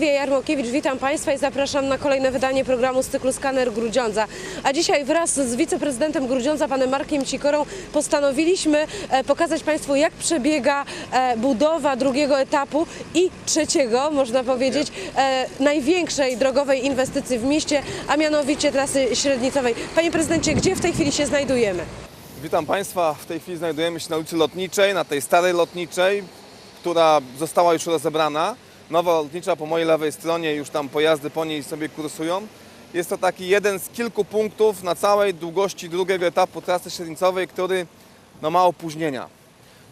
Sylwia Jarmokiewicz, witam Państwa i zapraszam na kolejne wydanie programu z cyklu Skaner Grudziądza. A dzisiaj wraz z wiceprezydentem Grudziądza, panem Markiem Cikorą, postanowiliśmy e, pokazać Państwu, jak przebiega e, budowa drugiego etapu i trzeciego, można powiedzieć, e, największej drogowej inwestycji w mieście, a mianowicie trasy średnicowej. Panie prezydencie, gdzie w tej chwili się znajdujemy? Witam Państwa. W tej chwili znajdujemy się na ulicy Lotniczej, na tej starej Lotniczej, która została już rozebrana. Nowa Lotnicza po mojej lewej stronie, już tam pojazdy po niej sobie kursują. Jest to taki jeden z kilku punktów na całej długości drugiego etapu trasy średnicowej, który no, ma opóźnienia.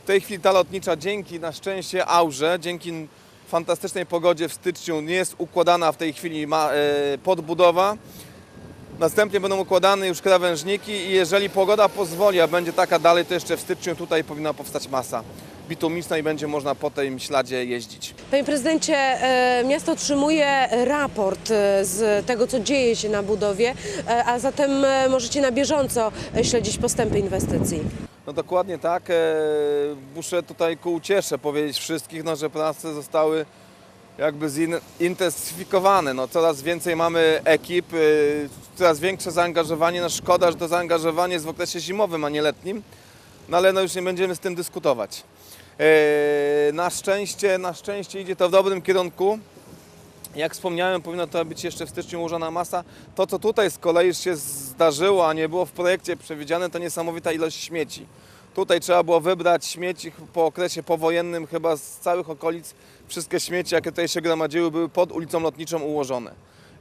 W tej chwili ta lotnicza dzięki na szczęście aurze, dzięki fantastycznej pogodzie w styczniu nie jest układana w tej chwili ma, e, podbudowa. Następnie będą układane już krawężniki i jeżeli pogoda pozwoli, a będzie taka dalej, to jeszcze w styczniu tutaj powinna powstać masa bitumiczna i będzie można po tym śladzie jeździć. Panie prezydencie, e, miasto otrzymuje raport e, z tego, co dzieje się na budowie, e, a zatem możecie na bieżąco śledzić postępy inwestycji. No dokładnie tak. Muszę tutaj ku uciesze powiedzieć wszystkich, no, że prace zostały jakby zintensyfikowane. No, coraz więcej mamy ekip, coraz większe zaangażowanie. No, szkoda, że to zaangażowanie jest w okresie zimowym, a nie letnim, no ale no, już nie będziemy z tym dyskutować. E, na, szczęście, na szczęście idzie to w dobrym kierunku. Jak wspomniałem, powinna to być jeszcze w styczniu ułożona masa. To, co tutaj z kolei się zdarzyło, a nie było w projekcie przewidziane, to niesamowita ilość śmieci. Tutaj trzeba było wybrać śmieci po okresie powojennym, chyba z całych okolic. Wszystkie śmieci, jakie tutaj się gromadziły, były pod ulicą Lotniczą ułożone.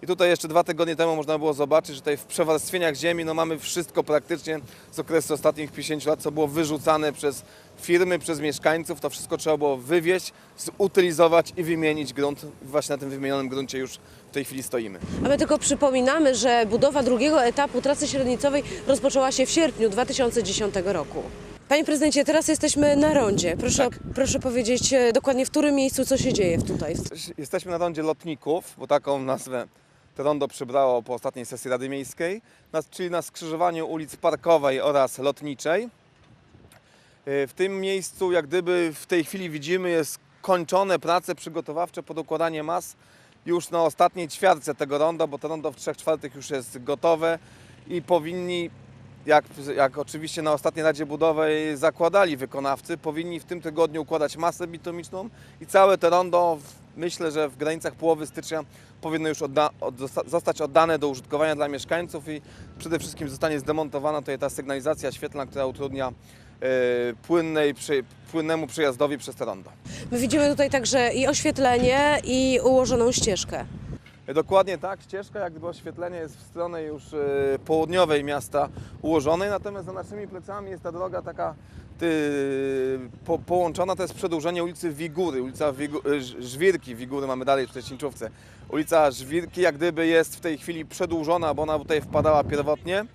I tutaj jeszcze dwa tygodnie temu można było zobaczyć, że tutaj w przewarstwieniach ziemi no mamy wszystko praktycznie z okresu ostatnich 50 lat, co było wyrzucane przez firmy, przez mieszkańców. To wszystko trzeba było wywieźć, zutylizować i wymienić grunt. Właśnie na tym wymienionym gruncie już w tej chwili stoimy. A my tylko przypominamy, że budowa drugiego etapu trasy średnicowej rozpoczęła się w sierpniu 2010 roku. Panie prezydencie, teraz jesteśmy na rondzie. Proszę, proszę powiedzieć e, dokładnie, w którym miejscu, co się dzieje tutaj. Jesteśmy na rondzie lotników, bo taką nazwę to rondo przybrało po ostatniej sesji Rady Miejskiej, czyli na skrzyżowaniu ulic Parkowej oraz Lotniczej. E, W tym miejscu, jak gdyby w tej chwili widzimy, jest kończone prace przygotowawcze pod układanie mas już na ostatniej ćwiartce tego ronda, bo to rondo w 3 czwartych już jest gotowe i powinni, jak, jak oczywiście na ostatniej Radzie Budowej zakładali wykonawcy, powinni w tym tygodniu układać masę bitumiczną i całe to rondo, myślę, że w granicach połowy stycznia powinno już odda, od, zosta- zostać oddane do użytkowania dla mieszkańców i przede wszystkim zostanie zdemontowana tutaj ta sygnalizacja świetlna, która utrudnia e, płynnej, przy, płynnemu przejazdowi przez to rondo. My widzimy tutaj także i oświetlenie, i ułożoną ścieżkę. Dokładnie tak, ścieżka jak gdyby oświetlenie jest w stronę już e, południowej miasta ułożonej, natomiast za naszymi plecami jest ta droga taka ty, po, połączona, to jest przedłużenie ulicy Wigury, ulica Wigu, e, Żwirki, Wigury mamy dalej w Szczecińczówce. Ulica Żwirki jak gdyby jest w tej chwili przedłużona, bo ona tutaj wpadała pierwotnie e,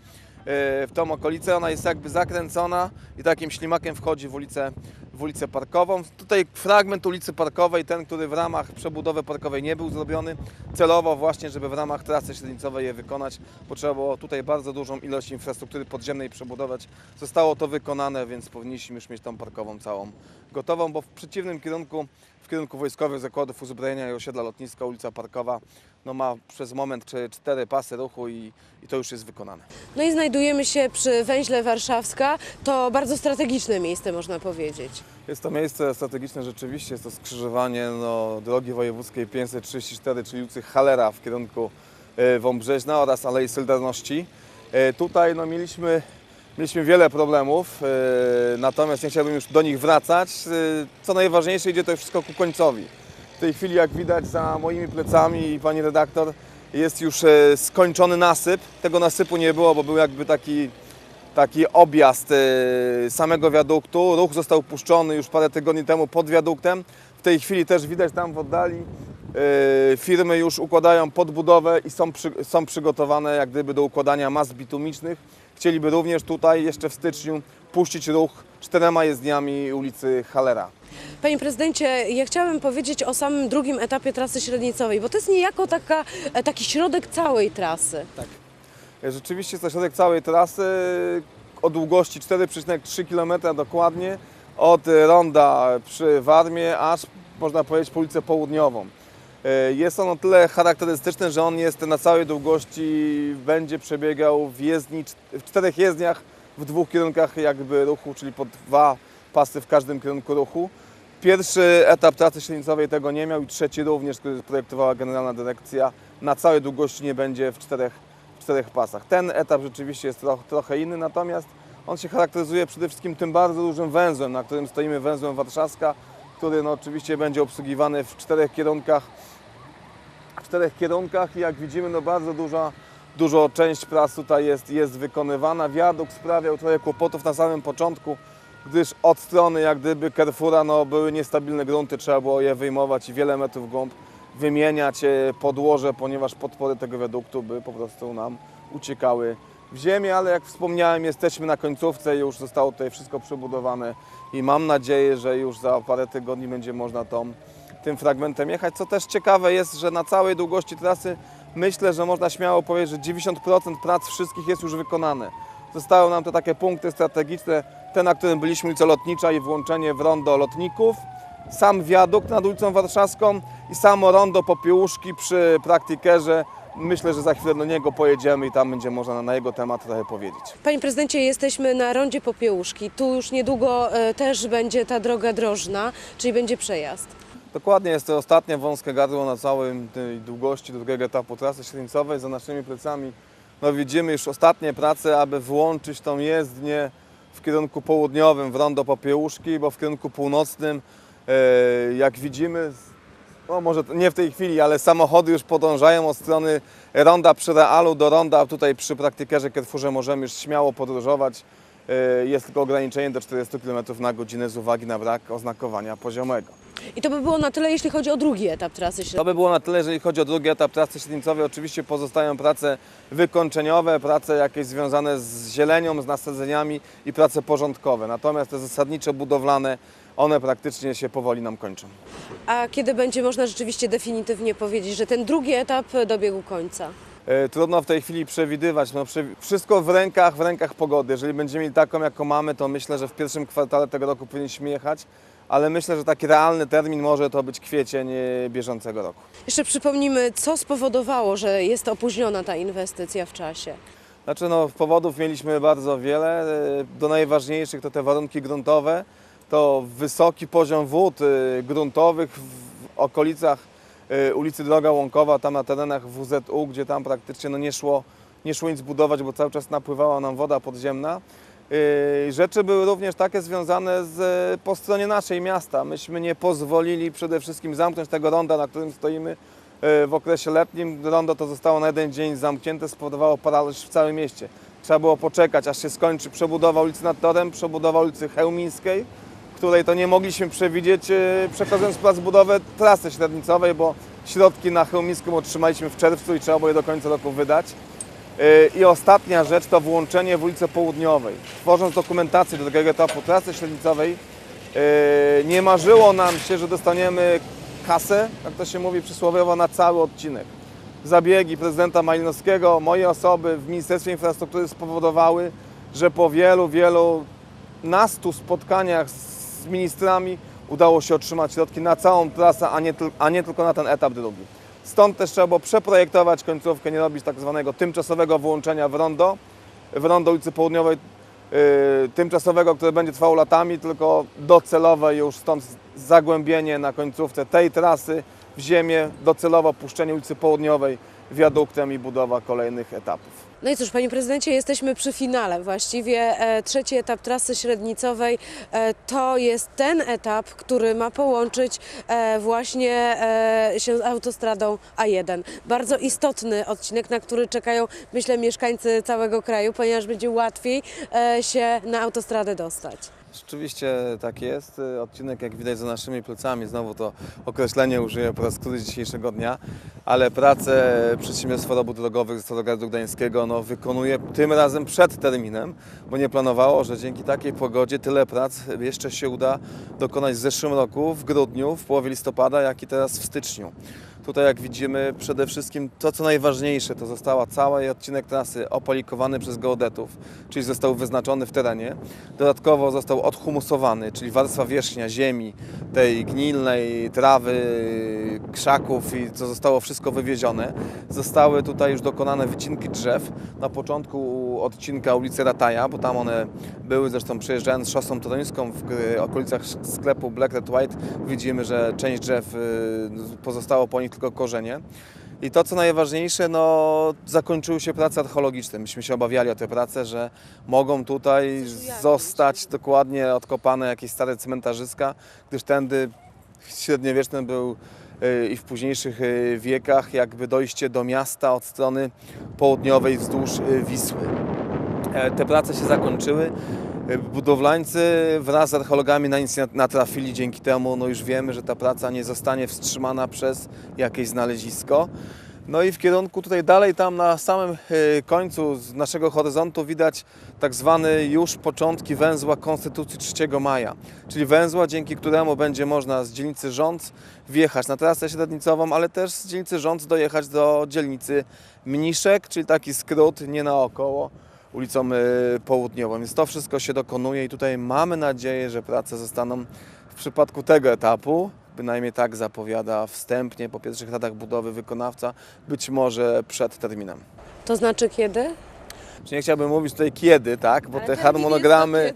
w tą okolicę, ona jest jakby zakręcona i takim ślimakiem wchodzi w ulicę, w ulicę Parkową. Tutaj fragment ulicy Parkowej, ten, który w ramach przebudowy parkowej nie był zrobiony, celowo właśnie, żeby w ramach trasy średnicowej je wykonać, potrzeba było tutaj bardzo dużą ilość infrastruktury podziemnej przebudować. Zostało to wykonane, więc powinniśmy już mieć tą parkową całą gotową, bo w przeciwnym kierunku, w kierunku wojskowych zakładów uzbrojenia i osiedla lotniska, ulica Parkowa, no ma przez moment czy cztery pasy ruchu i, i to już jest wykonane. No i znajdujemy się przy węźle Warszawska. To bardzo strategiczne miejsce, można powiedzieć. Jest to miejsce strategiczne rzeczywiście, jest to skrzyżowanie no, drogi wojewódzkiej 534, czyli ulicy Halera w kierunku e, Wąbrzeźna oraz Alei Solidarności. E, Tutaj no, mieliśmy, mieliśmy wiele problemów, e, natomiast nie chciałbym już do nich wracać. Co najważniejsze, idzie to wszystko ku końcowi. Tej chwili, jak widać za moimi plecami, pani redaktor, jest już e, skończony nasyp. Tego nasypu nie było, bo był jakby taki taki objazd e, samego wiaduktu. Ruch został puszczony już parę tygodni temu pod wiaduktem. W tej chwili też widać tam w oddali firmy już układają podbudowę i są, przy, są przygotowane jak gdyby do układania mas bitumicznych. Chcieliby również tutaj jeszcze w styczniu puścić ruch czterema jezdniami ulicy Halera. Panie prezydencie, ja chciałabym powiedzieć o samym drugim etapie trasy średnicowej, bo to jest niejako taka, e, taki środek całej trasy. Rzeczywiście jest to środek całej trasy o długości 4,3 km dokładnie od ronda przy Warmie aż można powiedzieć po ulicę Południową. E, Jest on o tyle charakterystyczny, że on jest na całej długości, będzie przebiegał w, jezdni, w czterech jezdniach w dwóch kierunkach jakby ruchu, czyli po dwa pasy w każdym kierunku ruchu. Pierwszy etap trasy średnicowej tego nie miał i trzeci również, który projektowała Generalna Dyrekcja, na całej długości nie będzie w czterech, w czterech pasach. Ten etap rzeczywiście jest trochę, trochę inny, natomiast on się charakteryzuje przede wszystkim tym bardzo dużym węzłem, na którym stoimy, węzłem Warszawska, który no, oczywiście będzie obsługiwany w czterech kierunkach w czterech kierunkach i jak widzimy no bardzo duża, dużo część prac tutaj jest, jest wykonywana. Wiadukt sprawiał trochę kłopotów na samym początku, gdyż od strony jak gdyby Carrefoura no, były niestabilne grunty, trzeba było je wyjmować i wiele metrów głąb wymieniać e, podłoże, ponieważ podpory tego wiaduktu by po prostu nam uciekały w ziemię, ale jak wspomniałem jesteśmy na końcówce, już zostało tutaj wszystko przebudowane i mam nadzieję, że już za parę tygodni będzie można tą tym fragmentem jechać. Co też ciekawe jest, że na całej długości trasy myślę, że można śmiało powiedzieć, że 90% prac wszystkich jest już wykonane. Zostały nam te takie punkty strategiczne, te na którym byliśmy ulica Lotnicza i włączenie w rondo lotników, sam wiadukt nad ulicą Warszawską i samo rondo Popiełuszki przy praktykerze. Myślę, że za chwilę do niego pojedziemy i tam będzie można na- jego temat trochę powiedzieć. Panie prezydencie, jesteśmy na rondzie Popiełuszki. Tu już niedługo e, też będzie ta droga drożna, czyli będzie przejazd. Dokładnie, jest to ostatnie wąskie gardło na całej tej długości drugiego etapu trasy średnicowej. Za naszymi plecami no widzimy już ostatnie prace, aby włączyć tą jezdnię w kierunku południowym w rondo Popiełuszki, bo w kierunku północnym, jak widzimy, no może nie w tej chwili, ale samochody już podążają od strony ronda przy Realu do ronda tutaj przy praktykerze Carrefourze możemy już śmiało podróżować. E, Jest tylko ograniczenie do 40 km na godzinę z uwagi na brak oznakowania poziomego. I to by było na tyle, jeśli chodzi o drugi etap trasy średnicowej. To by było na tyle, jeżeli chodzi o drugi etap trasy średnicowej. Oczywiście pozostają prace wykończeniowe, prace jakieś związane z zielenią, z nasadzeniami i prace porządkowe. Natomiast te zasadnicze budowlane, one praktycznie się powoli nam kończą. A kiedy będzie można rzeczywiście definitywnie powiedzieć, że ten drugi etap dobiegł końca? E, Trudno w tej chwili przewidywać. No, wszystko w rękach, w rękach pogody. Jeżeli będziemy mieli taką, jaką mamy, to myślę, że w pierwszym kwartale tego roku powinniśmy jechać. Ale myślę, że taki realny termin może to być kwiecień e, bieżącego roku. Jeszcze przypomnimy, co spowodowało, że jest opóźniona ta inwestycja w czasie. Znaczy no, powodów mieliśmy bardzo wiele. E, Do najważniejszych to te warunki gruntowe, to wysoki poziom wód e, gruntowych w okolicach e, ulicy Droga Łąkowa, tam na terenach WZU, gdzie tam praktycznie no, nie, szło, nie szło nic budować, bo cały czas napływała nam woda podziemna. E, Rzeczy były również takie związane z, po stronie naszej miasta. Myśmy nie pozwolili przede wszystkim zamknąć tego ronda, na którym stoimy w okresie letnim. Rondo to zostało na jeden dzień zamknięte, spowodowało paraliż w całym mieście. Trzeba było poczekać, aż się skończy przebudowa ulicy nad Torem, przebudowa ulicy Chełmińskiej, której to nie mogliśmy przewidzieć, e, przechodząc plac budowę trasy średnicowej, bo środki na Chełmińską otrzymaliśmy w czerwcu i trzeba było je do końca roku wydać. E, I ostatnia rzecz to włączenie w ulicę Południowej. Tworząc dokumentację do drugiego etapu trasy średnicowej, e, nie marzyło nam się, że dostaniemy kasę, jak to się mówi przysłowiowo, na cały odcinek. Zabiegi prezydenta Malinowskiego, mojej osoby w Ministerstwie Infrastruktury spowodowały, że po wielu, wielu nastu spotkaniach z ministrami udało się otrzymać środki na całą trasę, a nie, a nie tylko na ten etap drugi. Stąd też trzeba było przeprojektować końcówkę, nie robić tak zwanego tymczasowego wyłączenia w rondo, w rondo ulicy Południowej, yy, tymczasowego, które będzie trwało latami, tylko docelowe już stąd zagłębienie na końcówce tej trasy w ziemię, docelowo puszczenie ulicy Południowej wiaduktem i budowa kolejnych etapów. No i cóż, panie prezydencie, jesteśmy przy finale właściwie. E, trzeci etap trasy średnicowej e, to jest ten etap, który ma połączyć e, właśnie się z autostradą A1. Bardzo istotny odcinek, na który czekają, myślę, mieszkańcy całego kraju, ponieważ będzie łatwiej się na autostradę dostać. Rzeczywiście tak jest. Odcinek, jak widać za naszymi plecami, znowu to określenie użyję po raz któryś dzisiejszego dnia, ale pracę Przedsiębiorstwa Robót Drogowych z Starogardu Gdańskiego no, wykonuje tym razem przed terminem, bo nie planowało, że dzięki takiej pogodzie tyle prac jeszcze się uda dokonać w zeszłym roku, w grudniu, w połowie listopada, jak i teraz w styczniu. Tutaj jak widzimy przede wszystkim to co najważniejsze to została cały odcinek trasy opolikowany przez geodetów, czyli został wyznaczony w terenie. Dodatkowo został odhumusowany, czyli warstwa wierzchnia ziemi, tej gnilnej, trawy, krzaków i co zostało wszystko wywiezione. Zostały tutaj już dokonane wycinki drzew na początku odcinka ulicy Rataja, bo tam one były, zresztą przejeżdżając szosą toruńską w g- okolicach sklepu Black Red White widzimy, że część drzew y, pozostało po nich tylko korzenie. I to, co najważniejsze, no, zakończyły się prace archeologiczne. Myśmy się obawiali o te prace, że mogą tutaj zostać dokładnie odkopane jakieś stare cmentarzyska, gdyż tędy średniowieczny był y, i w późniejszych y, wiekach jakby dojście do miasta od strony południowej wzdłuż y, Wisły. E, Te prace się zakończyły. Budowlańcy wraz z archeologami na nic natrafili, dzięki temu no już wiemy, że ta praca nie zostanie wstrzymana przez jakieś znalezisko. No i w kierunku tutaj dalej, tam na samym e, końcu z naszego horyzontu widać tak zwany już początki węzła Konstytucji 3 maja, czyli węzła, dzięki któremu będzie można z dzielnicy Rządz wjechać na trasę średnicową, ale też z dzielnicy Rządz dojechać do dzielnicy Mniszek, czyli taki skrót nie naokoło ulicą y, Południową. Więc to wszystko się dokonuje i tutaj mamy nadzieję, że prace zostaną w przypadku tego etapu, bynajmniej tak zapowiada wstępnie po pierwszych latach budowy wykonawca, być może przed terminem. To znaczy kiedy? Czy nie chciałbym mówić tutaj kiedy, tak, bo Ale te harmonogramy,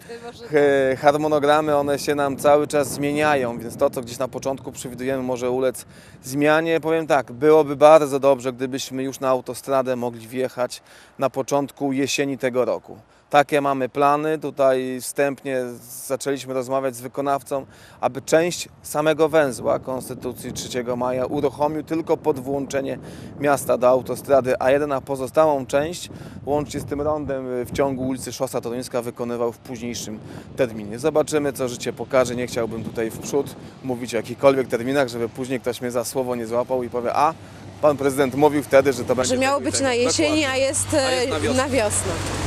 kiedy, harmonogramy one się nam cały czas zmieniają, więc to, co gdzieś na początku przewidujemy, może ulec zmianie. Powiem tak, byłoby bardzo dobrze, gdybyśmy już na autostradę mogli wjechać na początku jesieni tego roku. Takie mamy plany. Tutaj wstępnie zaczęliśmy rozmawiać z wykonawcą, aby część samego węzła Konstytucji 3 maja uruchomił tylko pod włączenie miasta do autostrady A1, a pozostałą część łącznie z tym rondem w ciągu ulicy Szosa Toruńska wykonywał w późniejszym terminie. Zobaczymy, co życie pokaże. Nie chciałbym tutaj w przód mówić o jakichkolwiek terminach, żeby później ktoś mnie za słowo nie złapał i powie, a pan prezydent mówił wtedy, że to będzie... Że miało być na jesieni, a jest, A jest na e, wiosnę. na wiosnę.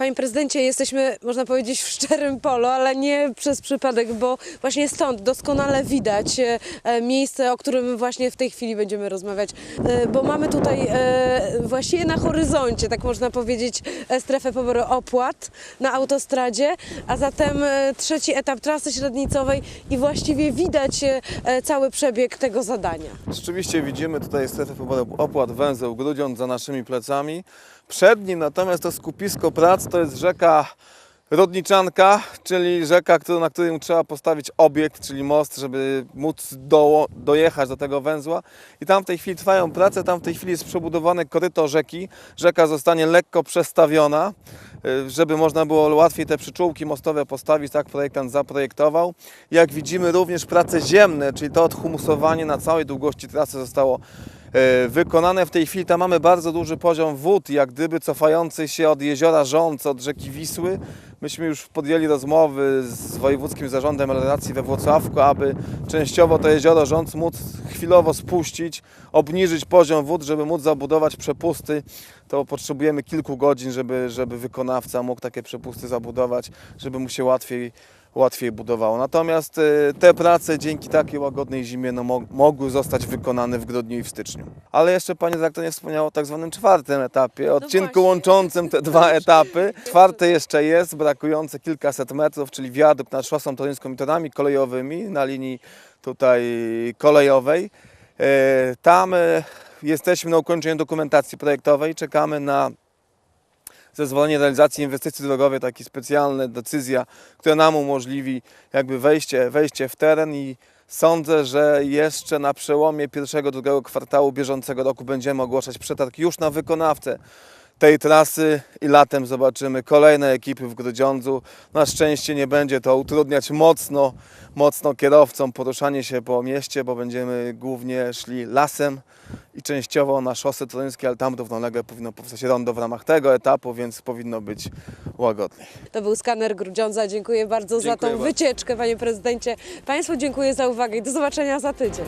Panie prezydencie, jesteśmy, można powiedzieć, w szczerym polu, ale nie przez przypadek, bo właśnie stąd doskonale widać e, e, miejsce, o którym właśnie w tej chwili będziemy rozmawiać, E, bo mamy tutaj e, właściwie na horyzoncie, tak można powiedzieć, strefę poboru opłat na autostradzie, a zatem trzeci etap trasy średnicowej i właściwie widać cały przebieg tego zadania. Rzeczywiście widzimy tutaj strefę poboru opłat węzeł Grudziądz za naszymi plecami. Przed nim natomiast to skupisko prac to jest rzeka Rodniczanka, czyli rzeka, na której trzeba postawić obiekt, czyli most, żeby móc do, dojechać do tego węzła. I tam w tej chwili trwają prace, tam w tej chwili jest przebudowane koryto rzeki. Rzeka zostanie lekko przestawiona, y, żeby można było łatwiej te przyczółki mostowe postawić, tak projektant zaprojektował. Jak widzimy również prace ziemne, czyli to odhumusowanie na całej długości trasy zostało wykonane. W tej chwili tam mamy bardzo duży poziom wód, jak gdyby cofający się od jeziora Rząc, od rzeki Wisły. Myśmy już podjęli rozmowy z Wojewódzkim Zarządem Melioracji we Włocławku, aby częściowo to jezioro Rząc móc chwilowo spuścić, obniżyć poziom wód, żeby móc zabudować przepusty. To potrzebujemy kilku godzin, żeby, żeby wykonawca mógł takie przepusty zabudować, żeby mu się łatwiej łatwiej budowało. Natomiast e, te prace dzięki takiej łagodnej zimie no, mo- mogły zostać wykonane w grudniu i w styczniu. Ale jeszcze Pani Dyrektor nie wspomniała o tak zwanym czwartym etapie, odcinku właśnie. łączącym te dwa etapy. Czwarty jeszcze jest, brakujące kilkaset metrów, czyli wiadukt nad szosą toruńską i torami kolejowymi na linii tutaj kolejowej. E, Tam e, jesteśmy na ukończeniu dokumentacji projektowej, czekamy na zezwolenie realizacji inwestycji drogowej, taki specjalna decyzja, która nam umożliwi jakby wejście, wejście w teren i sądzę, że jeszcze na przełomie pierwszego, drugiego kwartału bieżącego roku będziemy ogłaszać przetarg już na wykonawcę tej trasy i latem zobaczymy kolejne ekipy w Grudziądzu. Na szczęście nie będzie to utrudniać mocno, mocno kierowcom poruszanie się po mieście, bo będziemy głównie szli lasem i częściowo na szosę toruńskie, ale tam równolegle powinno powstać rondo w ramach tego etapu, więc powinno być łagodniej. To był skaner Grudziądza. Dziękuję bardzo za Dziękuję tą bardzo. wycieczkę, panie prezydencie. Państwu dziękuję za uwagę i do zobaczenia za tydzień.